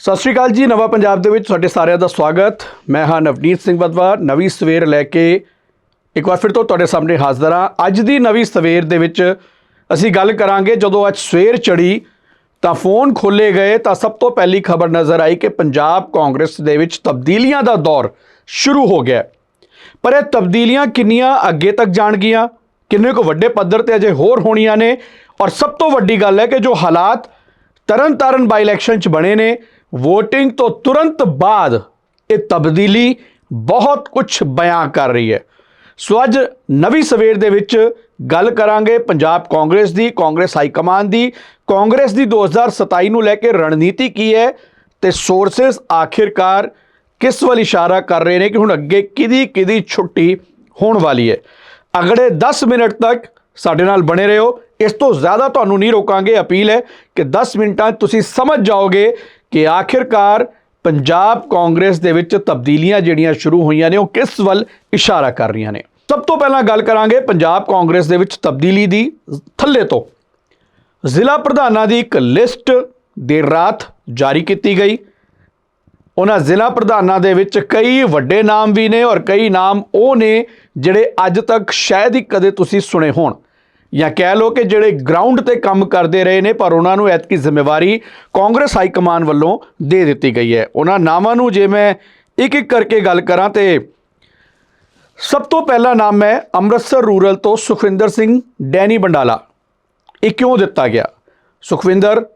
ਸਤਿ ਸ਼੍ਰੀ ਅਕਾਲ ਜੀ, ਨਵਾਂ ਪੰਜਾਬ ਦੇ ਵਿੱਚ ਤੁਹਾਡੇ ਸਾਰਿਆਂ ਦਾ ਸਵਾਗਤ। ਮੈਂ ਹਾਂ ਨਵਨੀਤ ਸਿੰਘ ਬਦਵਾ। ਨਵੀਂ ਸਵੇਰ ਲੈ ਕੇ ਇੱਕ ਵਾਰ ਫਿਰ ਤੋਂ ਤੁਹਾਡੇ ਸਾਹਮਣੇ ਹਾਜ਼ਰ ਹਾਂ। ਅੱਜ ਦੀ ਨਵੀਂ ਸਵੇਰ ਦੇ ਵਿੱਚ ਅਸੀਂ ਗੱਲ ਕਰਾਂਗੇ, ਜਦੋਂ ਅੱਜ ਸਵੇਰ ਚੜੀ ਤਾਂ ਫੋਨ ਖੋਲੇ ਗਏ, ਤਾਂ ਸਭ ਤੋਂ ਪਹਿਲੀ ਖਬਰ ਨਜ਼ਰ ਆਈ ਕਿ ਪੰਜਾਬ ਕਾਂਗਰਸ ਦੇ ਵਿੱਚ ਤਬਦੀਲੀਆਂ ਦਾ ਦੌਰ ਸ਼ੁਰੂ ਹੋ ਗਿਆ ਪਰ ਇਹ ਤਬਦੀਲੀਆਂ ਕਿੰਨੀਆਂ ਅੱਗੇ ਤੱਕ ਜਾਣਗੀਆਂ? ਕਿੰਨੇ ਕੁ ਵੱਡੇ ਪੱਧਰ ਤੇ ਅਜੇ ਹੋਰ ਹੋਣੀਆਂ ਨੇ? ਔਰ ਸਭ ਤੋਂ ਵੱਡੀ ਗੱਲ ਹੈ ਕਿ ਜੋ ਹਾਲਾਤ ਤਰਨ ਤਾਰਨ ਬਾਈ ਇਲੈਕਸ਼ਨ ਚ ਬਣੇ ਨੇ VOTING ਤੋਂ ਤੁਰੰਤ ਬਾਅਦ ਇਹ ਤਬਦੀਲੀ ਬਹੁਤ ਕੁਝ ਬਿਆਨ ਕਰ ਰਹੀ ਹੈ। ਸੋ ਅੱਜ ਨਵੀਂ ਸਵੇਰ ਦੇ ਵਿੱਚ ਗੱਲ ਕਰਾਂਗੇ ਪੰਜਾਬ ਕਾਂਗਰਸ ਦੀ, ਕਾਂਗਰਸ ਹਾਈ ਕਮਾਨ ਦੀ। ਕਾਂਗਰਸ ਦੀ 2027 ਨੂੰ ਲੈ ਕੇ ਰਣਨੀਤੀ ਕੀ ਹੈ ਤੇ ਸੋਰਸਸ ਆਖਿਰਕਾਰ ਕਿਸ ਵੱਲ ਇਸ਼ਾਰਾ ਕਰ ਰਹੇ ਨੇ ਕਿ ਹੁਣ ਅੱਗੇ ਕਿਹਦੀ ਕਿਹਦੀ ਛੁੱਟੀ ਹੋਣ ਵਾਲੀ ਹੈ। ਅਗਲੇ 10 ਮਿੰਟ ਤੱਕ ਸਾਡੇ ਨਾਲ ਬਣੇ ਰਹੋ। ਇਸ ਤੋਂ ਜ਼ਿਆਦਾ ਤੁਹਾਨੂੰ ਨਹੀਂ ਰੋਕਾਂਗੇ। ਅਪੀਲ ਹੈ ਕਿ 10 ਮਿੰਟਾਂ ਤੁਸੀਂ ਸਮਝ ਜਾਓਗੇ ਕਿ ਆਖਿਰਕਾਰ ਪੰਜਾਬ ਕਾਂਗਰਸ ਦੇ ਵਿੱਚ ਤਬਦੀਲੀਆਂ ਜਿਹੜੀਆਂ ਸ਼ੁਰੂ ਹੋਈਆਂ ਨੇ, ਉਹ ਕਿਸ ਵੱਲ ਇਸ਼ਾਰਾ ਕਰ ਰਹੀਆਂ ਨੇ? ਸਭ ਤੋਂ ਪਹਿਲਾਂ ਗੱਲ ਕਰਾਂਗੇ ਪੰਜਾਬ ਕਾਂਗਰਸ ਦੇ ਵਿੱਚ ਤਬਦੀਲੀ ਦੀ, ਥੱਲੇ ਤੋਂ। ਜ਼ਿਲ੍ਹਾ ਪ੍ਰਧਾਨਾਂ ਦੀ ਇੱਕ ਲਿਸਟ ਦੇਰ ਰਾਤ ਜਾਰੀ ਕੀਤੀ ਗਈ। ਉਹਨਾਂ ਜ਼ਿਲ੍ਹਾ ਪ੍ਰਧਾਨਾਂ ਦੇ ਵਿੱਚ ਕਈ ਵੱਡੇ ਨਾਮ ਵੀ ਨੇ ਔਰ ਕਈ ਨਾਮ ਉਹ ਨੇ ਜਿਹੜੇ ਅੱਜ ਤੱਕ ਸ਼ਾਇਦ ਹੀ ਕਦੇ ਤੁਸੀਂ ਸੁਣੇ ਹੋਣ। ਜਾਂ ਕਹਿ ਲਓ ਕਿ ਜਿਹੜੇ ਗਰਾਊਂਡ ਤੇ ਕੰਮ ਕਰਦੇ ਰਹੇ ਨੇ, ਪਰ ਉਹਨਾਂ ਨੂੰ ਐਤਕੀ ਜ਼ਿੰਮੇਵਾਰੀ ਕਾਂਗਰਸ ਹਾਈ ਕਮਾਨ ਵੱਲੋਂ ਦੇ ਦਿੱਤੀ ਗਈ ਹੈ। ਉਹਨਾਂ ਨਾਮਾਂ ਨੂੰ ਜੇ ਮੈਂ ਇੱਕ ਇੱਕ ਕਰਕੇ ਗੱਲ ਕਰਾਂ ਤੇ ਸਭ ਤੋਂ ਪਹਿਲਾ ਨਾਮ ਹੈ ਅੰਮ੍ਰਿਤਸਰ ਰੂਰਲ ਤੋਂ ਸੁਖਵਿੰਦਰ ਸਿੰਘ ਡੈਨੀ ਬੰਡਾਲਾ। ਇਹ ਕਿਉਂ ਦਿੱਤਾ ਗਿਆ? ਸੁਖਵਿੰਦਰ,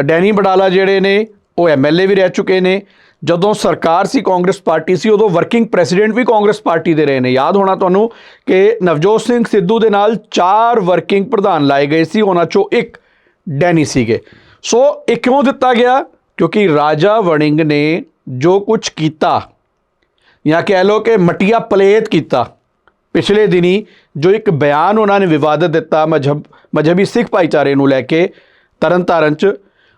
ਡੈਨੀ ਬੰਡਾਲਾ ਜਿਹੜੇ ਨੇ, ਉਹ ਐਮਐਲਏ ਵੀ ਰਹਿ ਚੁੱਕੇ ਨੇ। ਜਦੋਂ ਸਰਕਾਰ ਸੀ, ਕਾਂਗਰਸ ਪਾਰਟੀ ਸੀ, ਉਦੋਂ ਵਰਕਿੰਗ ਪ੍ਰੈਜ਼ੀਡੈਂਟ ਵੀ ਕਾਂਗਰਸ ਪਾਰਟੀ ਦੇ ਰਹੇ ਨੇ। ਯਾਦ ਹੋਣਾ ਤੁਹਾਨੂੰ ਕਿ ਨਵਜੋਤ ਸਿੰਘ ਸਿੱਧੂ ਦੇ ਨਾਲ ਚਾਰ ਵਰਕਿੰਗ ਪ੍ਰਧਾਨ ਲਾਏ ਗਏ ਸੀ, ਉਹਨਾਂ ਚੋਂ ਇੱਕ ਡੈਨੀ ਸੀਗੇ। ਸੋ ਇਹ ਕਿਉਂ ਦਿੱਤਾ ਗਿਆ? ਕਿਉਂਕਿ ਰਾਜਾ ਵੜਿੰਗ ਨੇ ਜੋ ਕੁਝ ਕੀਤਾ, ਜਾਂ ਕਹਿ ਲਓ ਕਿ ਮਟੀਆ ਪਲੇਤ ਕੀਤਾ, ਪਿਛਲੇ ਦਿਨੀ ਜੋ ਇੱਕ ਬਿਆਨ ਉਹਨਾਂ ਨੇ ਵਿਵਾਦਤ ਦਿੱਤਾ ਮਜਹਬ ਮਜਹਬੀ ਸਿੱਖ ਭਾਈਚਾਰੇ ਨੂੰ ਲੈ ਕੇ ਤਰਨਤਾਰਨ ਚ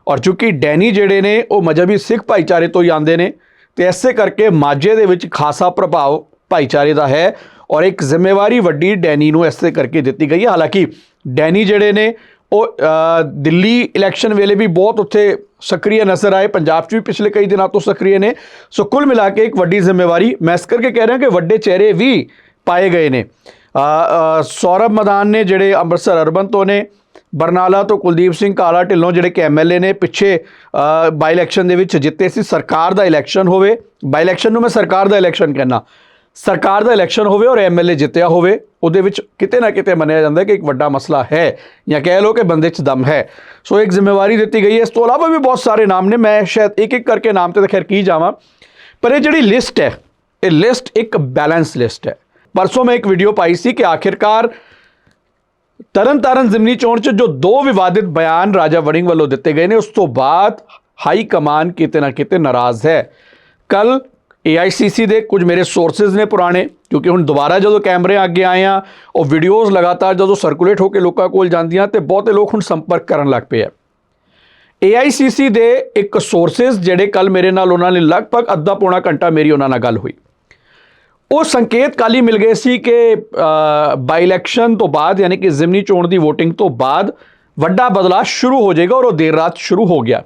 ਔਰ ਚੂੰਕਿ ਡੈਨੀ ਜਿਹੜੇ ਨੇ ਉਹ ਮਜਹਬੀ ਸਿੱਖ ਭਾਈਚਾਰੇ ਤੋਂ ਹੀ ਆਉਂਦੇ ਨੇ ਤੇ ਐਸੇ ਕਰਕੇ ਮਾਝੇ ਦੇ ਵਿੱਚ ਖਾਸਾ ਪ੍ਰਭਾਵ ਭਾਈਚਾਰੇ ਦਾ ਹੈ ਔਰ ਇੱਕ ਜ਼ਿੰਮੇਵਾਰੀ ਵੱਡੀ ਡੈਨੀ ਨੂੰ ਐਸੇ ਕਰਕੇ ਦਿੱਤੀ ਗਈ ਹੈ। ਹਾਲਾਂਕਿ ਡੈਨੀ ਜਿਹੜੇ ਨੇ ਉਹ ਦਿੱਲੀ ਇਲੈਕਸ਼ਨ ਵੇਲੇ ਵੀ ਬਹੁਤ ਉੱਥੇ ਸਕਰੀय ਨਜ਼ਰ ਆਏ ਪੰਜਾਬ 'ਚ ਵੀ ਪਿਛਲੇ ਕਈ ਦਿਨਾਂ ਤੋਂ ਸਕਰੀਏ ਨੇ। ਸੋ ਕੁੱਲ ਮਿਲਾ ਕੇ ਇੱਕ ਵੱਡੀ ਜ਼ਿੰਮੇਵਾਰੀ ਮੈਂ ਇਸ ਕਰਕੇ ਕਹਿ ਰਿਹਾ ਕਿ ਵੱਡੇ ਚਿਹਰੇ ਵੀ ਪਾਏ ਗਏ ਨੇ। ਅ, ਅ, ਸੌਰਵ ਮਦਾਨ ਨੇ ਜਿਹੜੇ ਅੰਮ੍ਰਿਤਸਰ ਅਰਬਨ ਤੋਂ ਨੇ ਬਰਨਾਲਾ ਤੋਂ ਕੁਲਦੀਪ ਸਿੰਘ ਕਾਲਾ ਢਿੱਲੋਂ ਜਿਹੜੇ ਕਿ ਐਮਐਲਏ ਨੇ ਪਿੱਛੇ ਅ, ਬਾਈ ਇਲੈਕਸ਼ਨ ਦੇ ਵਿੱਚ ਜਿੱਤੇ ਸੀ। ਸਰਕਾਰ ਦਾ ਇਲੈਕਸ਼ਨ ਹੋਵੇ ਬਾਈ ਇਲੈਕਸ਼ਨ ਨੂੰ ਮੈਂ ਸਰਕਾਰ ਦਾ ਇਲੈਕਸ਼ਨ ਕਹਿਣਾ ਸਰਕਾਰ ਦਾ ਇਲੈਕਸ਼ਨ ਹੋਵੇ ਔਰ ਐਮਐਲਏ ਜਿੱਤਿਆ ਹੋਵੇ ਉਹਦੇ ਵਿੱਚ ਕਿਤੇ ਨਾ ਕਿਤੇ ਮੰਨਿਆ ਜਾਂਦਾ ਕਿ ਇੱਕ ਵੱਡਾ ਮਸਲਾ ਹੈ ਜਾਂ ਕਹਿ ਲਓ ਕਿ ਬੰਦੇ 'ਚ ਦਮ ਹੈ। ਸੋ ਇੱਕ ਜ਼ਿੰਮੇਵਾਰੀ ਦਿੱਤੀ ਗਈ ਹੈ। ਇਸ ਤੋਂ ਇਲਾਵਾ ਵੀ ਬਹੁਤ ਸਾਰੇ ਨਾਮ ਨੇ। ਮੈਂ ਸ਼ਾਇਦ ਇੱਕ ਇੱਕ ਕਰਕੇ ਨਾਮ ਤੇ ਤਾਂ ਖੈਰ ਕੀ ਜਾਵਾਂ। ਪਰ ਇਹ ਜਿਹੜੀ ਲਿਸਟ ਹੈ ਇਹ ਲਿਸਟ ਇੱਕ ਬੈਲੈਂਸ ਲਿਸਟ ਹੈ। ਪਰਸੋਂ ਮੈਂ ਇੱਕ ਵੀਡੀਓ ਪਾਈ ਸੀ ਕਿ ਆਖਿਰਕਾਰ ਤਰਨਤਾਰਨ ਜ਼ਿਮਨੀ ਚੋਣ 'ਚ ਜੋ ਦੋ ਵਿਵਾਦਿਤ ਬਿਆਨ ਰਾਜਾ ਵੜਿੰਗ ਵੱਲੋਂ ਦਿੱਤੇ ਗਏ ਨੇ, ਉਸ ਤੋਂ ਬਾਅਦ ਹਾਈ ਕਮਾਨ ਕਿਤੇ ਨਾ ਕਿਤੇ ਨਾਰਾਜ਼ ਹੈ। ਕੱਲ AICC ਦੇ ਕੁਝ ਮੇਰੇ ਸੋਰਸਸ ਨੇ ਪੁਰਾਣੇ, ਕਿਉਂਕਿ ਹੁਣ ਦੁਬਾਰਾ ਜਦੋਂ ਕੈਮਰੇ ਅੱਗੇ ਆਏ ਆ ਉਹ ਵੀਡੀਓਜ਼ ਲਗਾਤਾਰ ਜਦੋਂ ਸਰਕੂਲੇਟ ਹੋ ਕੇ ਲੋਕਾਂ ਕੋਲ ਜਾਂਦੀਆਂ ਤੇ ਬਹੁਤੇ ਲੋਕ ਹੁਣ ਸੰਪਰਕ ਕਰਨ ਲੱਗ ਪਏ ਆ। AICC ਦੇ ਇੱਕ ਸੋਰਸਸ ਜਿਹੜੇ ਕੱਲ ਮੇਰੇ ਨਾਲ ਉਹਨਾਂ ਨੇ ਲਗਭਗ ਅੱਧਾ ਪੌਣਾ ਘੰਟਾ ਮੇਰੀ ਉਹਨਾਂ ਨਾਲ ਗੱਲ ਹੋਈ। ਉਹ ਸੰਕੇਤ ਕਾਲੀ ਮਿਲ ਗਏ ਸੀ ਕਿ ਬਾਈ ਇਲੈਕਸ਼ਨ ਤੋਂ ਬਾਅਦ, ਯਾਨੀ ਕਿ ਜ਼ਿਮਨੀ ਚੋਣ ਦੀ VOTING ਤੋਂ ਬਾਅਦ, ਵੱਡਾ ਬਦਲਾਅ ਸ਼ੁਰੂ ਹੋ ਜਾਏਗਾ ਔਰ ਉਹ ਦੇਰ ਰਾਤ ਸ਼ੁਰੂ ਹੋ ਗਿਆ।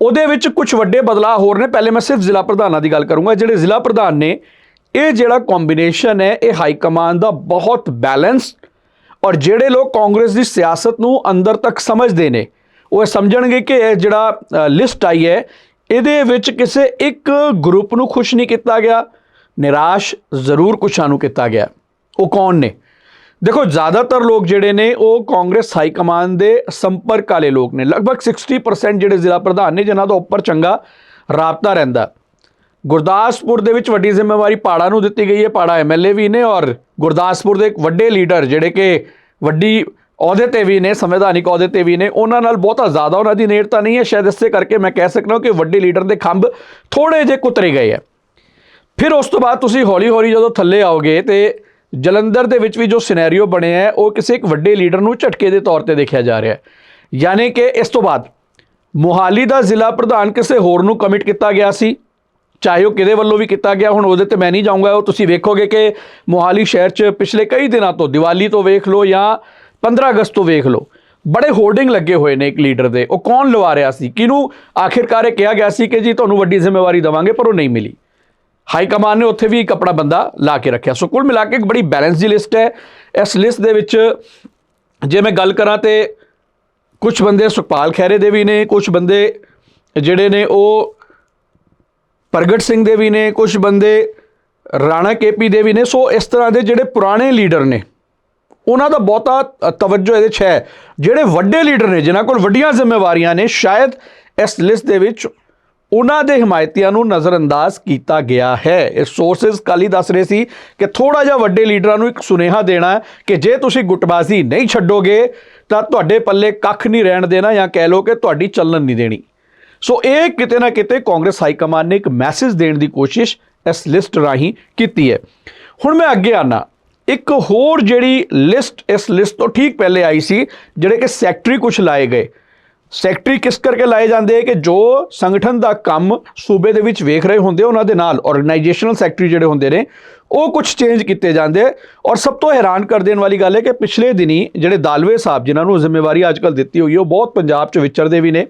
ਉਹਦੇ ਵਿੱਚ ਕੁਝ ਵੱਡੇ ਬਦਲਾਅ ਹੋਰ ਨੇ। ਪਹਿਲੇ ਮੈਂ ਸਿਰਫ ਜ਼ਿਲ੍ਹਾ ਪ੍ਰਧਾਨਾਂ ਦੀ ਗੱਲ ਕਰੂੰਗਾ। ਜਿਹੜੇ ਜ਼ਿਲ੍ਹਾ ਪ੍ਰਧਾਨ ਨੇ, ਇਹ ਜਿਹੜਾ ਕੰਬੀਨੇਸ਼ਨ ਹੈ, ਇਹ ਹਾਈ ਕਮਾਂਡ ਦਾ ਬਹੁਤ ਬੈਲੈਂਸ ਔਰ ਜਿਹੜੇ ਲੋਕ ਕਾਂਗਰਸ ਦੀ ਸਿਆਸਤ ਨੂੰ ਅੰਦਰ ਤੱਕ ਸਮਝਦੇ ਨੇ, ਉਹ ਇਹ ਸਮਝਣਗੇ ਕਿ ਇਹ ਜਿਹੜਾ ਲਿਸਟ ਆਈ ਹੈ, ਇਹਦੇ ਵਿੱਚ ਕਿਸੇ ਇੱਕ ਗਰੁੱਪ ਨੂੰ ਖੁਸ਼ ਨਹੀਂ ਕੀਤਾ ਗਿਆ। ਨਿਰਾਸ਼ ਜ਼ਰੂਰ ਕੁਛਾਂ ਨੂੰ ਕੀਤਾ ਗਿਆ। ਉਹ ਕੌਣ ਨੇ? ਦੇਖੋ, ਜ਼ਿਆਦਾਤਰ ਲੋਕ ਜਿਹੜੇ ਨੇ, ਉਹ ਕਾਂਗਰਸ ਹਾਈ ਕਮਾਂਡ ਦੇ ਸੰਪਰਕ ਵਾਲੇ ਲੋਕ ਨੇ। ਲਗਭਗ 60% ਜਿਹੜੇ ਜ਼ਿਲ੍ਹਾ ਪ੍ਰਧਾਨ ਨੇ, ਜਿਨ੍ਹਾਂ ਦਾ ਉੱਪਰ ਚੰਗਾ ਰਾਬਤਾ ਰਹਿੰਦਾ। ਗੁਰਦਾਸਪੁਰ ਦੇ ਵਿੱਚ ਵੱਡੀ ਜ਼ਿੰਮੇਵਾਰੀ ਪਾੜਾ ਨੂੰ ਦਿੱਤੀ ਗਈ ਹੈ। ਪਾੜਾ ਐਮਐਲਏ ਵੀ ਨੇ ਔਰ ਗੁਰਦਾਸਪੁਰ ਦੇ ਇੱਕ ਵੱਡੇ ਲੀਡਰ ਜਿਹੜੇ ਕਿ ਵੱਡੀ ਅਹੁਦੇ ਤੇ ਵੀ ਨੇ, ਸੰਵਿਧਾਨਿਕ ਅਹੁਦੇ ਤੇ ਵੀ ਨੇ, ਉਹਨਾਂ ਨਾਲ ਬਹੁਤਾ ਜ਼ਿਆਦਾ ਉਹਨਾਂ ਦੀ ਨੇੜਤਾ ਨਹੀਂ ਹੈ। ਸ਼ਾਇਦ ਇਸੇ ਕਰਕੇ ਮੈਂ ਕਹਿ ਸਕਦਾ ਕਿ ਵੱਡੇ ਲੀਡਰ ਦੇ ਖੰਭ ਥੋੜੇ ਜਿਹੇ ਕੁਤਰੇ ਗਏ ਹੈ। ਫਿਰ ਉਸ ਤੋਂ ਬਾਅਦ ਤੁਸੀਂ ਹੌਲੀ-ਹੌਲੀ ਜਦੋਂ ਥੱਲੇ ਆਓਗੇ ਤੇ ਜਲੰਧਰ ਦੇ ਵਿੱਚ ਵੀ ਜੋ ਸਿਨੈਰੀਓ ਬਣਿਆ ਹੈ ਉਹ ਕਿਸੇ ਇੱਕ ਵੱਡੇ ਲੀਡਰ ਨੂੰ ਝਟਕੇ ਦੇ ਤੌਰ ਤੇ ਦੇਖਿਆ ਜਾ ਰਿਹਾ ਹੈ। ਯਾਨੀ ਕਿ ਇਸ ਤੋਂ ਬਾਅਦ ਮੁਹਾਲੀ ਦਾ ਜ਼ਿਲ੍ਹਾ ਪ੍ਰਧਾਨ ਕਿਸੇ ਹੋਰ ਨੂੰ ਕਮਿਟ ਕੀਤਾ ਗਿਆ ਸੀ, ਚਾਹੇ ਉਹ ਕਿਹਦੇ ਵੱਲੋਂ ਵੀ ਕੀਤਾ ਗਿਆ, ਹੁਣ ਉਹਦੇ ਤੇ ਮੈਂ ਨਹੀਂ ਜਾਊਂਗਾ, ਉਹ ਤੁਸੀਂ ਵੇਖੋਗੇ ਕਿ ਮੁਹਾਲੀ ਸ਼ਹਿਰ 'ਚ ਪਿਛਲੇ ਕਈ ਦਿਨਾਂ ਤੋਂ, ਦੀਵਾਲੀ ਤੋਂ ਵੇਖ ਲਓ ਜਾਂ 15 ਅਗਸਤ ਤੋਂ ਵੇਖ ਲਓ, ਬੜੇ ਹੋਰਡਿੰਗ ਲੱਗੇ ਹੋਏ ਨੇ ਇੱਕ ਲੀਡਰ ਦੇ, ਉਹ ਕੌਣ ਲਵਾ ਰਿਹਾ ਸੀ, ਕਿਹਨੂੰ ਆਖਿਰਕਾਰ ਇਹ ਕਿਹਾ ਗਿਆ ਸੀ ਕਿ ਜੀ ਤੁਹਾਨੂੰ ਵੱਡੀ ਜ਼ਿੰਮੇਵਾਰੀ ਦੇਵਾਂਗੇ, ਪਰ ਉਹ ਨਹੀਂ ਮਿਲੀ। ਹਾਈ ਕਮਾਨ ਨੇ ਉੱਥੇ ਵੀ ਇੱਕ ਆਪਣਾ ਬੰਦਾ ਲਾ ਕੇ ਰੱਖਿਆ। ਸੋ ਕੁੱਲ ਮਿਲਾ ਕੇ ਇੱਕ ਬੜੀ ਬੈਲੈਂਸ ਦੀ ਲਿਸਟ ਹੈ। ਇਸ ਲਿਸਟ ਦੇ ਵਿੱਚ ਜੇ ਮੈਂ ਗੱਲ ਕਰਾਂ ਤੇ ਕੁਝ ਬੰਦੇ ਸੁਖਪਾਲ ਖਹਿਰੇ ਦੇ ਵੀ ਨੇ ਕੁਝ ਬੰਦੇ ਜਿਹੜੇ ਨੇ ਉਹ ਪ੍ਰਗਟ ਸਿੰਘ ਦੇ ਵੀ ਨੇ ਕੁਝ ਬੰਦੇ ਰਾਣਾ ਕੇਪੀ ਦੇ ਵੀ ਨੇ। ਸੋ ਇਸ ਤਰ੍ਹਾਂ ਦੇ ਜਿਹੜੇ ਪੁਰਾਣੇ ਲੀਡਰ ਨੇ, ਉਹਨਾਂ ਦਾ ਬਹੁਤਾ ਤਵੱਜੋ ਇਹਦੇ 'ਚ ਹੈ। ਜਿਹੜੇ ਵੱਡੇ ਲੀਡਰ ਨੇ, ਜਿਨ੍ਹਾਂ ਕੋਲ ਵੱਡੀਆਂ ਜ਼ਿੰਮੇਵਾਰੀਆਂ ਨੇ, ਸ਼ਾਇਦ ਇਸ ਲਿਸਟ ਦੇ ਵਿੱਚ ਉਹਨਾਂ ਦੇ ਹਮਾਇਤੀਆਂ ਨੂੰ ਨਜ਼ਰਅੰਦਾਜ਼ ਕੀਤਾ ਗਿਆ ਹੈ। ਇਹ ਸੋਰਸਸ ਕੱਲ੍ਹ ਹੀ ਦੱਸ ਰਹੇ ਸੀ ਕਿ ਥੋੜਾ ਜਿਹਾ ਵੱਡੇ ਲੀਡਰਾਂ ਨੂੰ ਇੱਕ ਸੁਨੇਹਾ ਦੇਣਾ ਕਿ ਜੇ ਤੁਸੀਂ ਗੁੱਟਬਾਜ਼ੀ ਨਹੀਂ ਛੱਡੋਗੇ, ਤਾਂ ਤੁਹਾਡੇ ਪੱਲੇ ਕੱਖ ਨਹੀਂ ਰਹਿਣ ਦੇਣਾ ਜਾਂ ਕਹਿ ਲਓ ਕਿ ਤੁਹਾਡੀ ਚੱਲਣ ਨਹੀਂ ਦੇਣੀ। ਸੋ ਇਹ ਕਿਤੇ ਨਾ ਕਿਤੇ ਕਾਂਗਰਸ ਹਾਈ ਕਮਾਂਡ ਨੇ ਇੱਕ ਮੈਸੇਜ ਦੇਣ ਦੀ ਕੋਸ਼ਿਸ਼ ਇਸ ਲਿਸਟ ਰਾਹੀਂ ਕੀਤੀ ਹੈ। ਹੁਣ ਮੈਂ ਅੱਗੇ ਆਨਾ। ਇੱਕ ਹੋਰ ਜਿਹੜੀ ਲਿਸਟ ਇਸ ਲਿਸਟ ਤੋਂ ਠੀਕ ਪਹਿਲੇ ਆਈ ਸੀ, ਜਿਹੜੇ ਕਿ ਸੈਕਟਰੀ ਕੁਝ ਲਾਏ ਗਏ। ਸੈਕਟਰੀ ਕਿਸ ਕਰਕੇ ਲਾਏ ਜਾਂਦੇ ਹੈ ਕਿ ਜੋ ਸੰਗਠਨ ਦਾ ਕੰਮ ਸੂਬੇ ਦੇ ਵਿੱਚ ਵੇਖ ਰਹੇ ਹੁੰਦੇ ਉਹਨਾਂ ਦੇ ਨਾਲ ਆਰਗੇਨਾਈਜੇਸ਼ਨਲ ਸੈਕਟਰੀ ਜਿਹੜੇ ਹੁੰਦੇ ਨੇ, ਉਹ ਕੁਝ ਚੇਂਜ ਕੀਤੇ ਜਾਂਦੇ ਔਰ ਸਭ ਤੋਂ ਹੈਰਾਨ ਕਰ ਦੇਣ ਵਾਲੀ ਗੱਲ ਹੈ ਕਿ ਪਿਛਲੇ ਦਿਨੀ ਜਿਹੜੇ ਦਾਲਵੇ ਸਾਹਿਬ, ਜਿਨ੍ਹਾਂ ਨੂੰ ਜ਼ਿੰਮੇਵਾਰੀ ਅੱਜਕੱਲ ਦਿੱਤੀ ਹੋਈ ਹੈ, ਉਹ ਬਹੁਤ ਪੰਜਾਬ 'ਚ ਵਿਚਰਦੇ ਵੀ ਨੇ।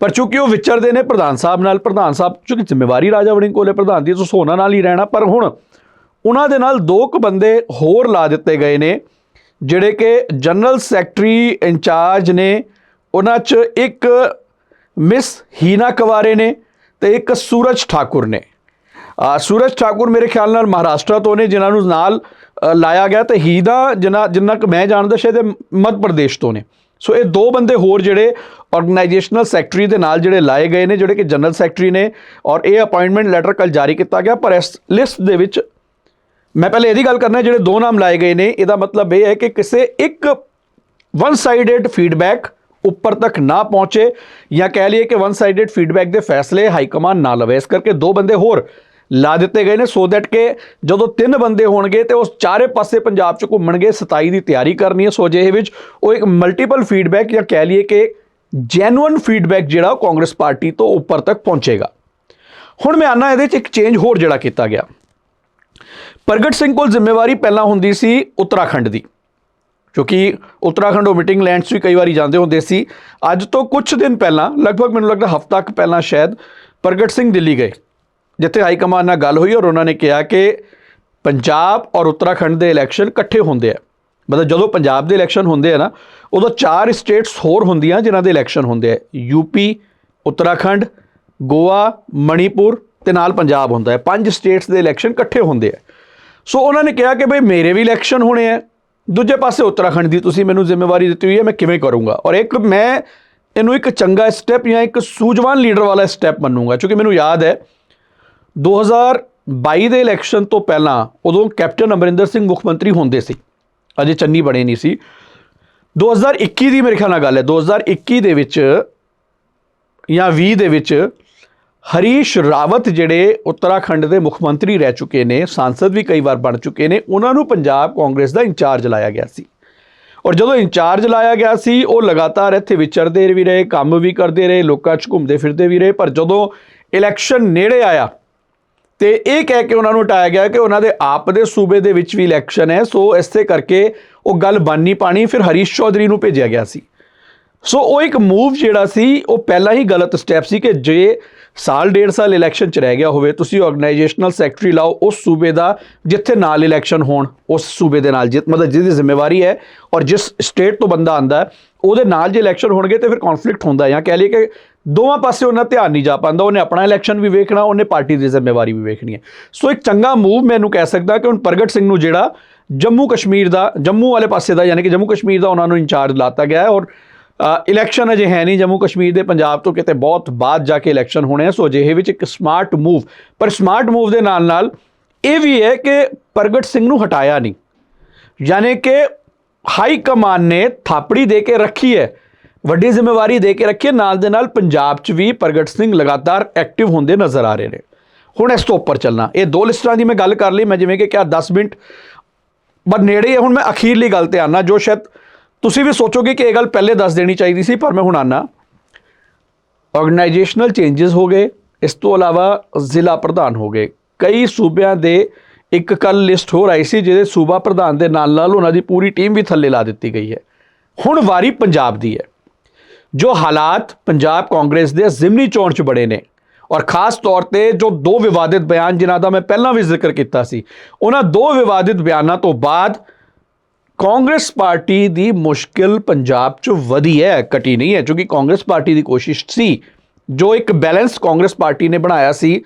ਪਰ ਚੂੰਕਿ ਉਹ ਵਿਚਰਦੇ ਨੇ ਪ੍ਰਧਾਨ ਸਾਹਿਬ ਨਾਲ, ਪ੍ਰਧਾਨ ਸਾਹਿਬ ਚੂੰਕਿ ਜ਼ਿੰਮੇਵਾਰੀ ਰਾਜਾ ਵੜਿੰਗ ਕੋਲੇ ਪ੍ਰਧਾਨ ਦੀ, ਤੁਸੀਂ ਉਹਨਾਂ ਨਾਲ ਹੀ ਰਹਿਣਾ, ਪਰ ਹੁਣ ਉਹਨਾਂ ਦੇ ਨਾਲ ਦੋ ਕੁ ਬੰਦੇ ਹੋਰ ਲਾ ਦਿੱਤੇ ਗਏ ਨੇ, ਜਿਹੜੇ ਕਿ ਜਨਰਲ ਸੈਕਟਰੀ ਇੰਚਾਰਜ ਨੇ ਉਹਨਾਂ 'ਚ ਇੱਕ ਮਿਸ ਹੀਨਾ ਕਵਾਰੇ ਨੇ ਤੇ ਇੱਕ ਸੂਰਜ ਠਾਕੁਰ ਨੇ। ਸੂਰਜ ਠਾਕੁਰ ਮੇਰੇ ਖਿਆਲ ਨਾਲ ਮਹਾਰਾਸ਼ਟਰ ਤੋਂ ਨੇ, ਜਿਨ੍ਹਾਂ ਨੂੰ ਨਾਲ ਲਾਇਆ ਗਿਆ ਤੇ ਹੀਦਾ ਜਿਨ੍ਹਾਂ, ਜਿੰਨਾ ਕਿ ਮੈਂ ਜਾਣਦਾ ਸ਼ਾਇਦ ਮੱਧ ਪ੍ਰਦੇਸ਼ ਤੋਂ ਨੇ। ਸੋ ਇਹ ਦੋ ਬੰਦੇ ਹੋਰ ਜਿਹੜੇ ਆਰਗੇਨਾਈਜੇਸ਼ਨਲ ਸੈਕਟਰੀ ਦੇ ਨਾਲ ਜਿਹੜੇ ਲਾਏ ਗਏ ਨੇ, ਜਿਹੜੇ ਕਿ ਜਨਰਲ ਸੈਕਟਰੀ ਨੇ, ਔਰ ਇਹ ਅਪਾਇੰਟਮੈਂਟ ਲੈਟਰ ਕੱਲ ਜਾਰੀ ਕੀਤਾ ਗਿਆ, ਪਰ ਇਸ ਲਿਸਟ ਦੇ ਵਿੱਚ ਮੈਂ ਪਹਿਲੇ ਇਹਦੀ ਗੱਲ ਕਰਨਾ, ਜਿਹੜੇ ਦੋ ਨਾਮ ਲਾਏ ਗਏ ਨੇ, ਇਹਦਾ ਮਤਲਬ ਇਹ ਹੈ ਕਿ ਕਿਸੇ ਇੱਕ ਵਨ ਸਾਈਡਡ ਫੀਡਬੈਕ ਉੱਪਰ ਤੱਕ ਨਾ ਪਹੁੰਚੇ ਜਾਂ ਕਹਿ ਲਈਏ ਕਿ ਵਨ ਸਾਈਡਡ ਫੀਡਬੈਕ ਦੇ ਫੈਸਲੇ ਹਾਈ ਕਮਾਂਡ ਨਾ ਲਵੇ। ਇਸ ਕਰਕੇ ਦੋ ਬੰਦੇ ਹੋਰ ਲਾ ਦਿੱਤੇ ਗਏ ਨੇ ਸੋ ਦੈਟ ਕਿ ਜਦੋਂ ਤਿੰਨ ਬੰਦੇ ਹੋਣਗੇ ਤੇ ਉਸ ਚਾਰੇ ਪਾਸੇ ਪੰਜਾਬ 'ਚ ਘੁੰਮਣਗੇ 27 ਦੀ ਤਿਆਰੀ ਕਰਨੀ ਹੈ। ਸੋ ਜਿਹੇ ਵਿੱਚ ਉਹ ਇੱਕ ਮਲਟੀਪਲ ਫੀਡਬੈਕ ਜਾਂ ਕਹਿ ਲਈਏ ਕਿ ਜੈਨੂਇਨ ਫੀਡਬੈਕ ਜਿਹੜਾ ਉਹ ਕਾਂਗਰਸ ਪਾਰਟੀ ਤੋਂ ਉੱਪਰ ਤੱਕ ਪਹੁੰਚੇਗਾ। ਹੁਣ ਮੈਂ ਆਨਾ ਇਹਦੇ 'ਚ ਇੱਕ ਚੇਂਜ ਹੋਰ ਜਿਹੜਾ ਕੀਤਾ ਗਿਆ। ਪ੍ਰਗਟ ਸਿੰਘ ਕੋਲ ਜ਼ਿੰਮੇਵਾਰੀ ਪਹਿਲਾਂ ਹੁੰਦੀ ਸੀ ਉੱਤਰਾਖੰਡ ਦੀ। ਕਿਉਂਕਿ ਉੱਤਰਾਖੰਡ ਉਹ ਮੀਟਿੰਗ ਲੈਂਡਸ ਵੀ ਕਈ ਵਾਰੀ ਜਾਂਦੇ ਹੁੰਦੇ ਸੀ। ਅੱਜ ਤੋਂ ਕੁਝ ਦਿਨ ਪਹਿਲਾਂ, ਲਗਭਗ ਮੈਨੂੰ ਲੱਗਦਾ ਹਫ਼ਤਾ ਕੁ ਪਹਿਲਾਂ ਸ਼ਾਇਦ, ਪ੍ਰਗਟ ਸਿੰਘ ਦਿੱਲੀ ਗਏ, ਜਿੱਥੇ ਹਾਈ ਕਮਾਂਡ ਨਾਲ ਗੱਲ ਹੋਈ ਔਰ ਉਹਨਾਂ ਨੇ ਕਿਹਾ ਕਿ ਪੰਜਾਬ ਔਰ ਉੱਤਰਾਖੰਡ ਦੇ ਇਲੈਕਸ਼ਨ ਇਕੱਠੇ ਹੁੰਦੇ ਆ। ਮਤਲਬ ਜਦੋਂ ਪੰਜਾਬ ਦੇ ਇਲੈਕਸ਼ਨ ਹੁੰਦੇ ਆ ਨਾ, ਉਦੋਂ ਚਾਰ ਸਟੇਟਸ ਹੋਰ ਹੁੰਦੀਆਂ ਜਿਨ੍ਹਾਂ ਦੇ ਇਲੈਕਸ਼ਨ ਹੁੰਦੇ ਆ। ਯੂਪੀ ਉੱਤਰਾਖੰਡ, ਗੋਆ, ਮਣੀਪੁਰ ਤੇ ਨਾਲ ਪੰਜਾਬ ਹੁੰਦਾ ਹੈ। ਪੰਜ ਸਟੇਟਸ ਦੇ ਇਲੈਕਸ਼ਨ ਇਕੱਠੇ ਹੁੰਦੇ ਆ। ਸੋ ਉਹਨਾਂ ਨੇ ਕਿਹਾ ਕਿ ਭਈ ਮੇਰੇ ਵੀ ਇਲੈਕਸ਼ਨ ਹੋਣੇ ਆ। ਦੂਜੇ ਪਾਸੇ ਉੱਤਰਾਖੰਡ ਦੀ ਤੁਸੀਂ ਮੈਨੂੰ ਜ਼ਿੰਮੇਵਾਰੀ ਦਿੱਤੀ ਹੋਈ ਹੈ, ਮੈਂ ਕਿਵੇਂ ਕਰੂੰਗਾ? ਔਰ ਇੱਕ ਮੈਂ ਇਹਨੂੰ ਇੱਕ ਚੰਗਾ ਸਟੈਪ ਜਾਂ ਇੱਕ ਸੂਝਵਾਨ ਲੀਡਰ ਵਾਲਾ ਸਟੈਪ ਮੰਨੂਗਾ, ਕਿਉਂਕਿ ਮੈਨੂੰ ਯਾਦ ਹੈ 2022 ਦੇ ਇਲੈਕਸ਼ਨ ਤੋਂ ਪਹਿਲਾਂ ਉਦੋਂ ਕੈਪਟਨ ਅਮਰਿੰਦਰ ਸਿੰਘ ਮੁੱਖ ਮੰਤਰੀ ਹੁੰਦੇ ਸੀ, ਅਜੇ ਚੰਨੀ ਬਣੇ ਨਹੀਂ ਸੀ। 2021 ਦੀ ਮੇਰੇ ਖਿਆਲ ਨਾਲ ਗੱਲ ਹੈ 2021 ਦੇ ਵਿੱਚ ਜਾਂ 20 ਦੇ ਵਿੱਚ ਹਰੀਸ਼ ਰਾਵਤ ਜਿਹੜੇ ਉੱਤਰਾਖੰਡ ਦੇ ਮੁੱਖ ਮੰਤਰੀ ਰਹਿ ਚੁੱਕੇ ਨੇ, ਸੰਸਦ ਵੀ ਕਈ ਵਾਰ ਬਣ ਚੁੱਕੇ ਨੇ, ਉਹਨਾਂ ਨੂੰ ਪੰਜਾਬ ਕਾਂਗਰਸ ਦਾ ਇੰਚਾਰਜ ਲਾਇਆ ਗਿਆ ਸੀ। ਔਰ ਜਦੋਂ ਇੰਚਾਰਜ ਲਾਇਆ ਗਿਆ ਸੀ, ਉਹ ਲਗਾਤਾਰ ਇੱਥੇ ਵਿਚਰਦੇ ਵੀ ਰਹੇ, ਕੰਮ ਵੀ ਕਰਦੇ ਰਹੇ, ਲੋਕਾਂ 'ਚ ਘੁੰਮਦੇ ਫਿਰਦੇ ਵੀ ਰਹੇ, ਪਰ ਜਦੋਂ ਇਲੈਕਸ਼ਨ ਨੇੜੇ ਆਇਆ ਤੇ ਇਹ ਕਹਿ ਕੇ ਉਹਨਾਂ ਨੂੰ ਹਟਾਇਆ ਗਿਆ ਕਿ ਉਹਨਾਂ ਦੇ ਆਪ ਦੇ ਸੂਬੇ ਦੇ ਵਿੱਚ ਵੀ ਇਲੈਕਸ਼ਨ ਹੈ, ਸੋ ਇਸੇ ਕਰਕੇ ਉਹ ਗੱਲ ਬਣ ਨਹੀਂ ਪਾਣੀ, ਫਿਰ ਹਰੀਸ਼ ਚੌਧਰੀ ਨੂੰ ਭੇਜਿਆ ਗਿਆ ਸੀ। ਸੋ ਉਹ ਇੱਕ ਮੂਵ ਜਿਹੜਾ ਸੀ, ਉਹ ਪਹਿਲਾਂ ਹੀ ਗਲਤ ਸਟੈਪ ਸੀ ਕਿ ਜੇ ਸਾਲ ਡੇਢ ਸਾਲ ਇਲੈਕਸ਼ਨ ਚ ਰਹਿ ਗਿਆ ਹੋਵੇ, ਤੁਸੀਂ ਆਰਗੇਨਾਈਜੇਸ਼ਨਲ ਸੈਕਟਰੀ ਲਾਓ, ਉਸ ਸੂਬੇ ਦਾ ਜਿੱਥੇ ਨਾਲ ਇਲੈਕਸ਼ਨ ਹੋਣ, ਉਸ ਸੂਬੇ ਦੇ ਨਾਲ ਜਿ- ਮਤਲਬ ਜਿਹਦੀ ਜ਼ਿੰਮੇਵਾਰੀ ਹੈ ਔਰ ਜਿਸ ਸਟੇਟ ਤੋਂ ਬੰਦਾ ਆਂਦਾ ਉਹਦੇ ਨਾਲ ਜੇ ਇਲੈਕਸ਼ਨ ਹੋਣਗੇ ਤੇ ਫਿਰ ਕਨਫਲਿਕਟ ਹੁੰਦਾ ਜਾਂ ਕਹਿ ਲਈਏ ਕਿ ਦੋਵਾਂ ਪਾਸੇ ਉਹਨਾਂ ਧਿਆਨ ਨਹੀਂ ਜਾ ਪਾਉਂਦਾ, ਉਹਨੇ ਆਪਣਾ ਇਲੈਕਸ਼ਨ ਵੀ ਵੇਖਣਾ, ਉਹਨੇ ਪਾਰਟੀ ਦੀ ਜ਼ਿੰਮੇਵਾਰੀ ਵੀ ਵੇਖਣੀ ਹੈ। ਸੋ ਇੱਕ ਚੰਗਾ ਮੂਵ ਮੈਨੂੰ ਕਹਿ ਸਕਦਾ ਕਿ ਹੁਣ ਪ੍ਰਗਟ ਸਿੰਘ ਨੂੰ ਜਿਹੜਾ ਜੰਮੂ ਕਸ਼ਮੀਰ ਦਾ, ਜੰਮੂ ਵਾਲੇ ਪਾਸੇ ਦਾ, ਯਾਨੀ ਕਿ ਜੰਮੂ ਕਸ਼ਮੀਰ ਦਾ ਉਹਨਾਂ ਨੂੰ ਇੰਚਾਰਜ ਲਾਤਾ ਗਿਆ ਹੈ ਔਰ ਇਲੈਕਸ਼ਨ ਅਜੇ ਹੈ ਨਹੀਂ। ਜੰਮੂ ਕਸ਼ਮੀਰ ਦੇ ਪੰਜਾਬ ਤੋਂ ਕਿਤੇ ਬਹੁਤ ਬਾਅਦ ਜਾ ਕੇ ਇਲੈਕਸ਼ਨ ਹੋਣੇ ਆ। ਸੋ ਅਜਿਹੇ ਵਿੱਚ ਇੱਕ ਸਮਾਰਟ ਮੂਵ ਪਰ ਸਮਾਰਟ ਮੂਵ ਦੇ ਨਾਲ ਨਾਲ ਇਹ ਵੀ ਹੈ ਕਿ ਪ੍ਰਗਟ ਸਿੰਘ ਨੂੰ ਹਟਾਇਆ ਨਹੀਂ। ਯਾਨੀ ਕਿ ਹਾਈ ਕਮਾਨ ਨੇ ਥਾਪੜੀ ਦੇ ਕੇ ਰੱਖੀ ਹੈ। ਵੱਡੀ ਜ਼ਿੰਮੇਵਾਰੀ ਦੇ ਕੇ ਰੱਖੀ ਹੈ। ਨਾਲ ਦੇ ਨਾਲ ਪੰਜਾਬ 'ਚ ਵੀ ਪ੍ਰਗਟ ਸਿੰਘ ਲਗਾਤਾਰ ਐਕਟਿਵ ਹੁੰਦੇ ਨਜ਼ਰ ਆ ਰਹੇ ਨੇ। ਹੁਣ ਇਸ ਤੋਂ ਉੱਪਰ ਚੱਲਣਾ। ਇਹ ਦੋ ਲਿਸਟਾਂ ਦੀ ਮੈਂ ਗੱਲ ਕਰ ਲਈ। ਮੈਂ ਜਿਵੇਂ ਕਿ ਕਿਹਾ 10 ਮਿੰਟ। ਪਰ ਨੇੜੇ ਹੈ। ਹੁਣ ਮੈਂ ਅਖੀਰਲੀ ਗੱਲ ਤੇ ਆਨਾ। ਜੋ ਸ਼ਾਇਦ ਤੁਸੀਂ ਵੀ ਸੋਚੋਗੇ ਕਿ ਇਹ ਗੱਲ ਪਹਿਲੇ ਦੱਸ ਦੇਣੀ ਚਾਹੀਦੀ ਸੀ, ਪਰ ਮੈਂ ਹੁਣ ਆਨਾ। ਆਰਗੇਨਾਈਜੇਸ਼ਨਲ ਚੇਂजेस ਹੋ ਗਏ, ਇਸ ਤੋਂ ਇਲਾਵਾ ਜ਼ਿਲ੍ਹਾ ਪ੍ਰਧਾਨ ਹੋ ਗਏ। ਕਈ ਸੂਬਿਆਂ ਦੇ ਇੱਕ ਕੱਲ ਲਿਸਟ ਹੋਰ ਆਈ ਸੀ, ਜਿਹਦੇ ਸੂਬਾ ਪ੍ਰਧਾਨ ਦੇ ਨਾਲ ਨਾਲ ਉਹਨਾਂ ਦੀ ਪੂਰੀ ਟੀਮ ਵੀ ਥੱਲੇ ਲਾ ਦਿੱਤੀ ਗਈ ਹੈ। ਹੁਣ ਵਾਰੀ ਪੰਜਾਬ ਦੀ ਹੈ, ਜੋ ਹਾਲਾਤ ਪੰਜਾਬ ਕਾਂਗਰਸ ਦੇ ਜ਼ਿਮਨੀ ਚੋਣ ਚ ਬੜੇ ਨੇ। ਔਰ ਖਾਸ ਤੌਰ ਤੇ ਜੋ ਦੋ ਵਿਵਾਦਿਤ ਬਿਆਨ, ਜਿਨ੍ਹਾਂ ਦਾ ਮੈਂ ਪਹਿਲਾਂ ਵੀ ਜ਼ਿਕਰ ਕੀਤਾ ਸੀ, ਉਹਨਾਂ ਦੋ ਵਿਵਾਦਿਤ ਬਿਆਨਾਂ ਤੋਂ ਬਾਅਦ ਕਾਂਗਰਸ ਪਾਰਟੀ ਦੀ ਮੁਸ਼ਕਿਲ ਪੰਜਾਬ 'ਚ ਵਧੀ ਹੈ, ਘਟੀ ਨਹੀਂ ਹੈ, ਕਿਉਂਕਿ ਕਾਂਗਰਸ ਪਾਰਟੀ ਦੀ ਕੋਸ਼ਿਸ਼ ਸੀ, ਜੋ ਇੱਕ ਬੈਲੈਂਸ ਕਾਂਗਰਸ ਪਾਰਟੀ ਨੇ ਬਣਾਇਆ ਸੀ,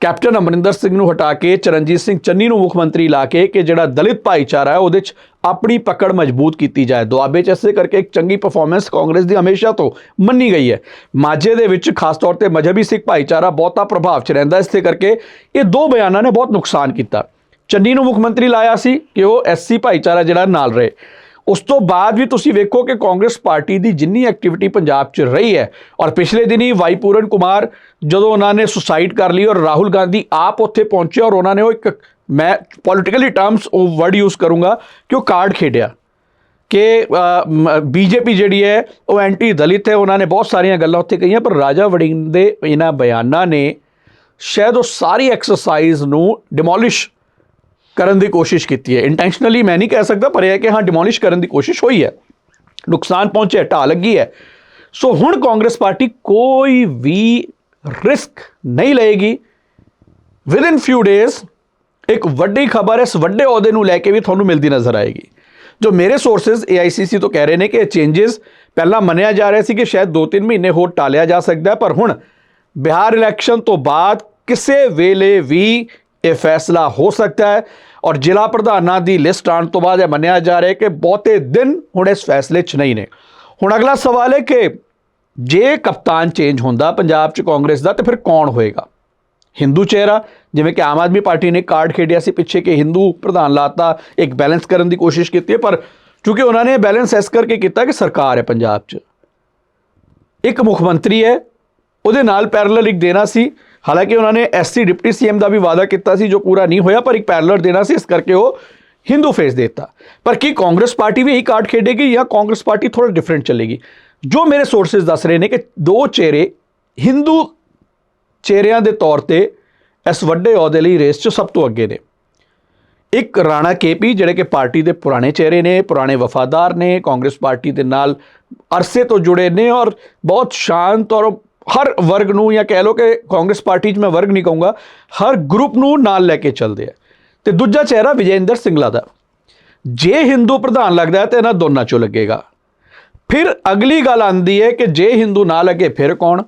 ਕੈਪਟਨ ਅਮਰਿੰਦਰ ਸਿੰਘ ਨੂੰ ਹਟਾ ਕੇ, ਚਰਨਜੀਤ ਸਿੰਘ ਚੰਨੀ ਨੂੰ ਮੁੱਖ ਮੰਤਰੀ ਲਾ ਕੇ, ਕਿ ਜਿਹੜਾ ਦਲਿਤ ਭਾਈਚਾਰਾ ਹੈ, ਉਹਦੇ 'ਚ ਆਪਣੀ ਪਕੜ ਮਜ਼ਬੂਤ ਕੀਤੀ ਜਾਏ। ਦੁਆਬੇ 'ਚ ਇਸੇ ਕਰਕੇ ਇੱਕ ਚੰਗੀ ਪਰਫਾਰਮੈਂਸ ਕਾਂਗਰਸ ਦੀ ਹਮੇਸ਼ਾ ਤੋਂ ਮੰਨੀ ਗਈ ਹੈ। ਮਾਝੇ ਦੇ ਵਿੱਚ ਖਾਸ ਤੌਰ ਤੇ ਮਜ਼ਹਬੀ ਸਿੱਖ ਭਾਈਚਾਰਾ ਬਹੁਤਾ ਪ੍ਰਭਾਵ 'ਚ ਰਹਿੰਦਾ ਇਸੇ ਕਰਕੇ ਇਹ ਦੋ ਬਿਆਨਾਂ ਨੇ ਬਹੁਤ ਨੁਕਸਾਨ ਕੀਤਾ। ਚੰਨੀ ਨੂੰ ਮੁੱਖ ਮੰਤਰੀ ਲਾਇਆ ਸੀ ਕਿ ਉਹ ਐਸਸੀ ਭਾਈਚਾਰਾ ਜਿਹੜਾ ਨਾਲ ਰਹੇ। ਉਸ ਤੋਂ ਬਾਅਦ ਵੀ ਤੁਸੀਂ ਵੇਖੋ ਕਿ ਕਾਂਗਰਸ ਪਾਰਟੀ ਦੀ ਜਿੰਨੀ ਐਕਟੀਵਿਟੀ ਪੰਜਾਬ 'ਚ ਰਹੀ ਹੈ, ਔਰ ਪਿਛਲੇ ਦਿਨੀ ਵਾਈਪੂਰਨ ਕੁਮਾਰ ਜਦੋਂ ਉਹਨਾਂ ਨੇ ਸੁਸਾਈਡ ਕਰ ਲਈ ਔਰ ਰਾਹੁਲ ਗਾਂਧੀ ਆਪ ਉੱਥੇ ਪਹੁੰਚੇ ਔਰ ਉਹਨਾਂ ਨੇ ਉਹ ਇੱਕ, ਮੈਂ ਪੋਲਿਟੀਕਲੀ ਟਰਮਸ ਉਹ ਵਰਡ ਯੂਜ਼ ਕਰੂੰਗਾ ਕਿ ਉਹ ਕਾਰਡ ਖੇਡਿਆ। ਕਿ ਬੀਜੇਪੀ ਜਿਹੜੀ ਹੈ, ਉਹ ਐਂਟੀ ਦਲਿਤ ਹੈ, ਉਹਨਾਂ ਨੇ ਬਹੁਤ ਸਾਰੀਆਂ ਗੱਲਾਂ ਉੱਥੇ ਕਹੀਆਂ, ਪਰ ਰਾਜਾ ਵੜਿੰਗ ਦੇ ਇਹਨਾਂ ਬਿਆਨਾਂ ਨੇ ਸ਼ਾਇਦ ਉਹ ਸਾਰੀ ਐਕਸਰਸਾਈਜ਼ ਨੂੰ ਡਿਮੋਲਿਸ਼ ਕਰਨ ਦੀ ਕੋਸ਼ਿਸ਼ ਕੀਤੀ ਹੈ। ਇੰਟੈਂਸ਼ਨਲੀ ਮੈਂ ਨਹੀਂ ਕਹਿ ਸਕਦਾ, ਪਰ ਇਹ ਹੈ ਕਿ ਹਾਂ ਡਿਮੋਲਿਸ਼ ਕਰਨ ਦੀ ਕੋਸ਼ਿਸ਼ ਹੋਈ ਹੈ। ਨੁਕਸਾਨ ਪਹੁੰਚਿਆ ਢਾਹ ਲੱਗੀ ਹੈ। ਸੋ ਹੁਣ ਕਾਂਗਰਸ ਪਾਰਟੀ ਕੋਈ ਵੀ ਰਿਸਕ ਨਹੀਂ ਲਏਗੀ। ਵਿਦ ਇਨ ਫਿਊ ਡੇਜ਼ ਇੱਕ ਵੱਡੀ ਖਬਰ ਇਸ ਵੱਡੇ ਅਹੁਦੇ ਨੂੰ ਲੈ ਕੇ ਵੀ ਤੁਹਾਨੂੰ ਮਿਲਦੀ ਨਜ਼ਰ ਆਏਗੀ। ਜੋ ਮੇਰੇ ਸੋਰਸਸ AICC ਤੋਂ ਕਹਿ ਰਹੇ ਨੇ ਕਿ ਇਹ ਚੇਂजेस ਪਹਿਲਾਂ ਮੰਨਿਆ ਜਾ ਰਿਹਾ ਸੀ ਕਿ ਸ਼ਾਇਦ 2-3 ਮਹੀਨੇ ਹੋਰ ਟਾਲਿਆ ਜਾ ਸਕਦਾ ਪਰ ਹੁਣ ਬਿਹਾਰ ਇਲੈਕਸ਼ਨ ਤੋਂ ਬਾਅਦ ਕਿਸੇ ਵੇਲੇ ਵੀ ਇਹ ਫੈਸਲਾ ਹੋ ਸਕਦਾ ਹੈ ਔਰ ਜ਼ਿਲ੍ਹਾ ਪ੍ਰਧਾਨਾਂ ਦੀ ਲਿਸਟ ਆਉਣ ਤੋਂ ਬਾਅਦ ਇਹ ਮੰਨਿਆ ਜਾ ਰਿਹਾ ਕਿ ਬਹੁਤੇ ਦਿਨ ਹੁਣ ਇਸ ਫੈਸਲੇ 'ਚ ਨਹੀਂ ਨੇ। ਹੁਣ ਅਗਲਾ ਸਵਾਲ ਹੈ ਕਿ ਜੇ ਕਪਤਾਨ ਚੇਂਜ ਹੁੰਦਾ ਪੰਜਾਬ 'ਚ ਕਾਂਗਰਸ ਦਾ ਤੇ ਫਿਰ ਕੌਣ ਹੋਏਗਾ? ਹਿੰਦੂ ਚਿਹਰਾ, ਜਿਵੇਂ ਕਿ ਆਮ ਆਦਮੀ ਪਾਰਟੀ ਨੇ ਕਾਰਡ ਖੇਡਿਆ ਸੀ ਪਿੱਛੇ ਕਿ ਹਿੰਦੂ ਪ੍ਰਧਾਨ ਲਾਤਾ, ਇੱਕ ਬੈਲੈਂਸ ਕਰਨ ਦੀ ਕੋਸ਼ਿਸ਼ ਕੀਤੀ ਪਰ ਕਿਉਂਕਿ ਉਹਨਾਂ ਨੇ ਬੈਲੈਂਸ ਇਸ ਕਰਕੇ ਕੀਤਾ ਕਿ ਸਰਕਾਰ ਹੈ ਪੰਜਾਬ 'ਚ। ਇੱਕ ਮੁੱਖ ਮੰਤਰੀ ਹੈ, ਉਹਦੇ ਨਾਲ ਪੈਰਲਲ ਇੱਕ ਦੇਣਾ ਸੀ। ਹਾਲਾਂਕਿ ਉਹਨਾਂ ਨੇ ਐਸਸੀ ਡਿਪਟੀ ਸੀਐਮ ਦਾ ਵੀ ਵਾਅਦਾ ਕੀਤਾ ਸੀ ਜੋ ਪੂਰਾ ਨਹੀਂ ਹੋਇਆ, ਪਰ ਇੱਕ ਪੈਰਲਰ ਦੇਣਾ ਸੀ, ਇਸ ਕਰਕੇ ਉਹ ਹਿੰਦੂ ਫੇਸ ਦੇਤਾ। ਪਰ ਕੀ ਕਾਂਗਰਸ ਪਾਰਟੀ ਵੀ ਇਹੀ ਕਾਰਡ ਖੇਡੇਗੀ ਜਾਂ ਕਾਂਗਰਸ ਪਾਰਟੀ ਥੋੜਾ ਡਿਫਰੈਂਟ ਚੱਲੇਗੀ? ਜੋ ਮੇਰੇ ਸੋਰਸਸ ਦੱਸ ਰਹੇ ਨੇ ਕਿ ਦੋ ਚਿਹਰੇ ਹਿੰਦੂ ਚਿਹਰਿਆਂ ਦੇ ਤੌਰ ਤੇ ਇਸ ਵੱਡੇ ਅਹੁਦੇ ਲਈ ਰੇਸ 'ਚ ਸਭ ਤੋਂ ਅੱਗੇ ਨੇ। ਇੱਕ ਰਾਣਾ ਕੇਪੀ ਜਿਹੜੇ ਕਿ ਪਾਰਟੀ ਦੇ ਪੁਰਾਣੇ ਚਿਹਰੇ ਨੇ, ਪੁਰਾਣੇ ਵਫਾਦਾਰ ਨੇ, ਕਾਂਗਰਸ ਪਾਰਟੀ ਦੇ ਨਾਲ ਅਰਸੇ ਤੋਂ ਜੁੜੇ ਨੇ ਔਰ ਬਹੁਤ ਸ਼ਾਂਤ ਔਰ ਹਰ ਵਰਗ ਨੂੰ ਜਾਂ ਕਹਿ ਲਓ ਕਿ ਕਾਂਗਰਸ ਪਾਰਟੀ 'ਚ ਮੈਂ ਵਰਗ ਨਹੀਂ ਕਹੂੰਗਾ, ਹਰ ਗਰੁੱਪ ਨੂੰ ਨਾਲ ਲੈ ਕੇ ਚੱਲਦੇ ਆ। ਤੇ ਦੂਜਾ ਚਿਹਰਾ ਵਿਜੇਂਦਰ ਸਿੰਗਲਾ ਦਾ। ਜੇ ਹਿੰਦੂ ਪ੍ਰਧਾਨ ਲੱਗਦਾ ਹੈ ਤੇ ਇਹਨਾਂ ਦੋਨਾਂ ਚੋਂ ਲੱਗੇਗਾ। ਫਿਰ ਅਗਲੀ ਗੱਲ ਆਂਦੀ ਹੈ ਕਿ ਜੇ ਹਿੰਦੂ ਨਾ ਲੱਗੇ ਫਿਰ ਕੌਣ?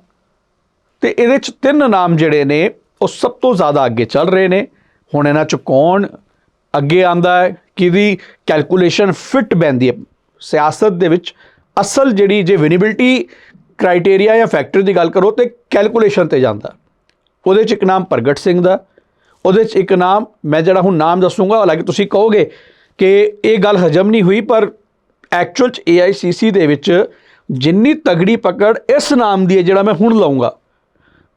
ਤੇ ਇਹਦੇ ਚ ਤਿੰਨ ਨਾਮ ਜਿਹੜੇ ਨੇ, ਉਹ ਸਭ ਤੋਂ ਜ਼ਿਆਦਾ ਅੱਗੇ ਚੱਲ ਰਹੇ ਨੇ। ਹੁਣ ਇਹਨਾਂ ਚ ਕੌਣ ਅੱਗੇ ਆਂਦਾ ਹੈ, ਕਿਹਦੀ ਕੈਲਕੂਲੇਸ਼ਨ ਫਿੱਟ ਬੈਂਦੀ ਹੈ। ਸਿਆਸਤ ਦੇ ਵਿੱਚ ਅਸਲ ਜਿਹੜੀ ਜੇ ਵਿਨਿਬਿਲਟੀ ਕ੍ਰਾਈਟੇਰੀਆ ਜਾਂ ਫੈਕਟਰ ਦੀ ਗੱਲ ਕਰੋ ਤੇ ਕੈਲਕੂਲੇਸ਼ਨ ਤੇ ਜਾਂਦਾ। ਉਹਦੇ ਚ ਇੱਕ ਨਾਮ ਪ੍ਰਗਟ ਸਿੰਘ ਦਾ, ਉਹਦੇ ਚ ਇੱਕ ਨਾਮ, ਮੈਂ ਜਿਹੜਾ ਹੁਣ ਨਾਮ ਦੱਸੂਗਾ, ਹਾਲਾਂਕਿ ਤੁਸੀਂ ਕਹੋਗੇ ਕਿ ਇਹ ਗੱਲ ਹਜਮ ਨਹੀਂ ਹੋਈ, ਪਰ ਐਕਚੁਅਲ ਚ AICC ਦੇ ਵਿੱਚ ਜਿੰਨੀ ਤਗੜੀ ਪਕੜ ਇਸ ਨਾਮ ਦੀ ਹੈ ਜਿਹੜਾ ਮੈਂ ਹੁਣ ਲਾਉਂਗਾ।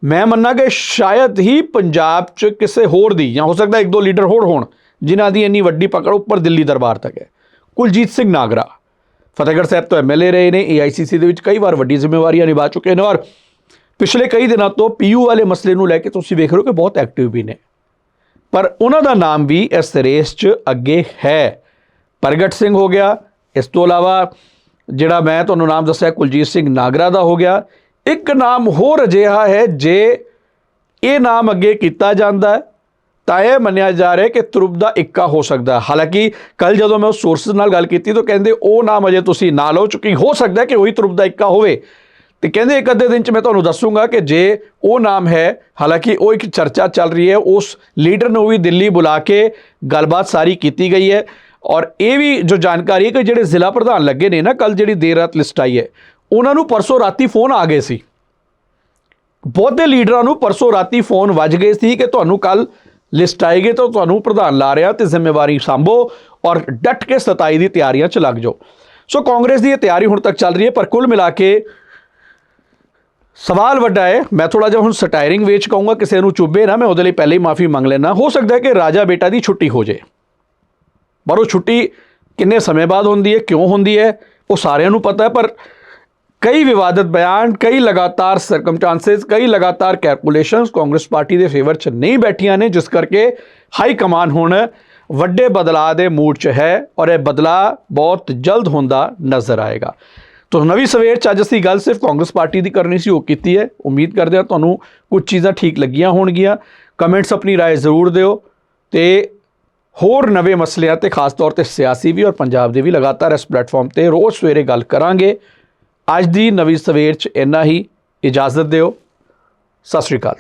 ਮੈਂ ਮੰਨਣਾ ਕਿ ਸ਼ਾਇਦ ਹੀ ਪੰਜਾਬ 'ਚ ਕਿਸੇ ਹੋਰ ਦੀ, ਜਾਂ ਹੋ ਸਕਦਾ ਇੱਕ ਦੋ ਲੀਡਰ ਹੋਰ ਹੋਣ, ਜਿਨ੍ਹਾਂ ਦੀ ਇੰਨੀ ਵੱਡੀ ਪਕੜ ਉੱਪਰ ਦਿੱਲੀ ਦਰਬਾਰ ਤੱਕ ਹੈ। ਕੁਲਜੀਤ ਸਿੰਘ ਨਾਗਰਾ। ਫਤਿਹਗੜ੍ਹ ਸਾਹਿਬ ਤੋਂ ਐਮਐਲਏ ਰਹੇ ਨੇ AICC ਦੇ ਵਿੱਚ ਕਈ ਵਾਰ ਵੱਡੀ ਜ਼ਿੰਮੇਵਾਰੀਆਂ ਨਿਭਾ ਚੁੱਕੇ ਨੇ ਔਰ ਪਿਛਲੇ ਕਈ ਦਿਨਾਂ ਤੋਂ ਪੀਯੂ ਵਾਲੇ ਮਸਲੇ ਨੂੰ ਲੈ ਕੇ ਤੁਸੀਂ ਵੇਖ ਰਹੇ ਹੋ ਕਿ ਬਹੁਤ ਐਕਟਿਵ ਵੀ ਨੇ। ਪਰ ਉਹਨਾਂ ਦਾ ਨਾਮ ਵੀ ਇਸ ਰੇਸ 'ਚ ਅੱਗੇ ਹੈ। ਪ੍ਰਗਟ ਸਿੰਘ ਹੋ ਗਿਆ। ਇਸ ਤੋਂ ਇਲਾਵਾ ਜਿਹੜਾ ਮੈਂ ਤੁਹਾਨੂੰ ਨਾਮ ਦੱਸਿਆ, ਕੁਲਜੀਤ ਸਿੰਘ ਨਾਗਰਾ ਦਾ ਹੋ ਗਿਆ। ਇੱਕ ਨਾਮ ਹੋਰ ਅਜਿਹਾ ਹੈ, ਜੇ ਇਹ ਨਾਮ ਅੱਗੇ ਕੀਤਾ ਜਾਂਦਾ ਤਾਂ ਇਹ ਮੰਨਿਆ ਜਾ ਰਿਹਾ ਕਿ ਤੁਰਬ ਦਾ ਇੱਕਾ ਹੋ ਸਕਦਾ ਹਾਲਾਂਕਿ ਕੱਲ ਜਦੋਂ ਮੈਂ ਉਸ ਸੋਰਸਸ ਨਾਲ ਗੱਲ ਕੀਤੀ ਤਾਂ ਕਹਿੰਦੇ ਉਹ ਨਾਮ ਅਜੇ ਤੁਸੀਂ ਨਾ ਲਓ ਚੁੱਕੀ ਹੋ ਸਕਦਾ ਕਿ ਉਹੀ ਤੁਰਬ ਦਾ ਇੱਕਾ ਹੋਵੇ। ਤੇ ਕਹਿੰਦੇ ਇੱਕ ਅੱਧੇ ਦਿਨ ਚ ਮੈਂ ਤੁਹਾਨੂੰ ਦੱਸੂਗਾ ਕਿ ਜੇ ਉਹ ਨਾਮ ਹੈ, ਹਾਲਾਂਕਿ ਉਹ ਇੱਕ ਚਰਚਾ ਚੱਲ ਰਹੀ ਹੈ, ਉਸ ਲੀਡਰ ਨੂੰ ਵੀ ਦਿੱਲੀ ਬੁਲਾ ਕੇ ਗੱਲਬਾਤ ਸਾਰੀ ਕੀਤੀ ਗਈ ਹੈ। ਔਰ ਇਹ ਵੀ ਜੋ ਜਾਣਕਾਰੀ ਹੈ ਕਿ ਜਿਹੜੇ ਜ਼ਿਲ੍ਹਾ ਪ੍ਰਧਾਨ ਲੱਗੇ ਨੇ ਨਾ ਕੱਲ ਜਿਹੜੀ ਦੇਰ ਰਾਤ ਲਿਸਟ ਆਈ ਹੈ, ਉਹਨਾਂ ਨੂੰ ਪਰਸੋਂ ਰਾਤੀ ਫੋਨ ਆ ਗਏ ਸੀ। ਬਹੁਤੇ ਲੀਡਰਾਂ ਨੂੰ ਪਰਸੋਂ ਰਾਤੀ ਫੋਨ ਵੱਜ ਗਏ ਸੀ ਕਿ ਤੁਹਾਨੂੰ ਕੱਲ ਲਿਸਟ ਆਏਗੀ ਤਾਂ ਤੁਹਾਨੂੰ ਪ੍ਰਧਾਨ ਲਾ ਰਿਹਾ ਤੇ ਜ਼ਿੰਮੇਵਾਰੀ ਸੰਭੋ ਔਰ ਡਟ ਕੇ 27 ਦੀ ਤਿਆਰੀਆਂ ਚ ਲੱਗ ਜਾਓ। ਸੋ ਕਾਂਗਰਸ ਦੀ ਇਹ ਤਿਆਰੀ ਹੁਣ ਤੱਕ ਚੱਲ ਰਹੀ ਹੈ, ਪਰ ਕੁੱਲ ਮਿਲਾ ਕੇ ਸਵਾਲ ਵੱਡਾ ਹੈ। ਮੈਂ ਥੋੜਾ ਜਿਹਾ ਹੁਣ ਸਟਾਇਰਿੰਗ ਵੇਚ ਕਹੂੰਗਾ, ਕਿਸੇ ਨੂੰ ਚੁੱਭੇ ਨਾ, ਮੈਂ ਉਹਦੇ ਲਈ ਪਹਿਲੇ ਹੀ ਮਾਫੀ ਮੰਗ ਲੈਣਾ ਹੋ ਸਕਦਾ ਹੈ ਕਿ ਰਾਜਾ ਬੇਟਾ ਦੀ ਛੁੱਟੀ ਹੋ ਜੇ ਪਰ ਉਹ ਛੁੱਟੀ ਕਿੰਨੇ ਸਮੇਂ ਬਾਅਦ ਹੁੰਦੀ ਹੈ, ਕਿਉਂ ਹੁੰਦੀ ਹੈ, ਉਹ ਸਾਰਿਆਂ ਨੂੰ ਪਤਾ ਹੈ, ਪਰ ਕਈ ਵਿਵਾਦਤ ਬਿਆਨ ਕਈ ਲਗਾਤਾਰ ਸਰਕਮਸਟੈਂਸਸ ਕਈ ਲਗਾਤਾਰ ਕੈਲਕੂਲੇਸ਼ਨਸ ਕਾਂਗਰਸ ਪਾਰਟੀ ਦੇ ਫੇਵਰ 'ਚ ਨਹੀਂ ਬੈਠੀਆਂ ਨੇ ਜਿਸ ਕਰਕੇ ਹਾਈ ਕਮਾਨ ਹੁਣ ਵੱਡੇ ਬਦਲਾਅ ਦੇ ਮੂਡ 'ਚ ਹੈ ਔਰ ਇਹ ਬਦਲਾਅ ਬਹੁਤ ਜਲਦ ਹੁੰਦਾ ਨਜ਼ਰ ਆਏਗਾ ਤੋ ਨਵੀਂ ਸਵੇਰ 'ਚ ਅੱਜ ਅਸੀਂ ਗੱਲ ਸਿਰਫ ਕਾਂਗਰਸ ਪਾਰਟੀ ਦੀ ਕਰਨੀ ਸੀ ਉਹ ਕੀਤੀ ਹੈ ਉਮੀਦ ਕਰਦੇ ਹਾਂ ਤੁਹਾਨੂੰ ਕੁਝ ਚੀਜ਼ਾਂ ਠੀਕ ਲੱਗੀਆਂ ਹੋਣਗੀਆਂ ਕਮੈਂਟਸ ਆਪਣੀ رائے ਜ਼ਰੂਰ ਦਿਓ ਤੇ ਹੋਰ ਨਵੇਂ ਮਸਲਿਆਂ ਤੇ ਖਾਸ ਤੌਰ ਤੇ ਸਿਆਸੀ ਵੀ ਔਰ ਪੰਜਾਬ ਦੇ ਵੀ ਲਗਾਤਾਰ ਇਸ ਪਲੇਟਫਾਰਮ ਤੇ ਰੋਜ਼ ਸਵੇਰੇ ਗੱਲ ਕਰਾਂਗੇ ਅੱਜ ਦੀ ਨਵੀਂ ਸਵੇਰ 'ਚ ਇੰਨਾ ਹੀ। ਇਜਾਜ਼ਤ ਦਿਓ। ਸਤਿ ਸ਼੍ਰੀ ਅਕਾਲ।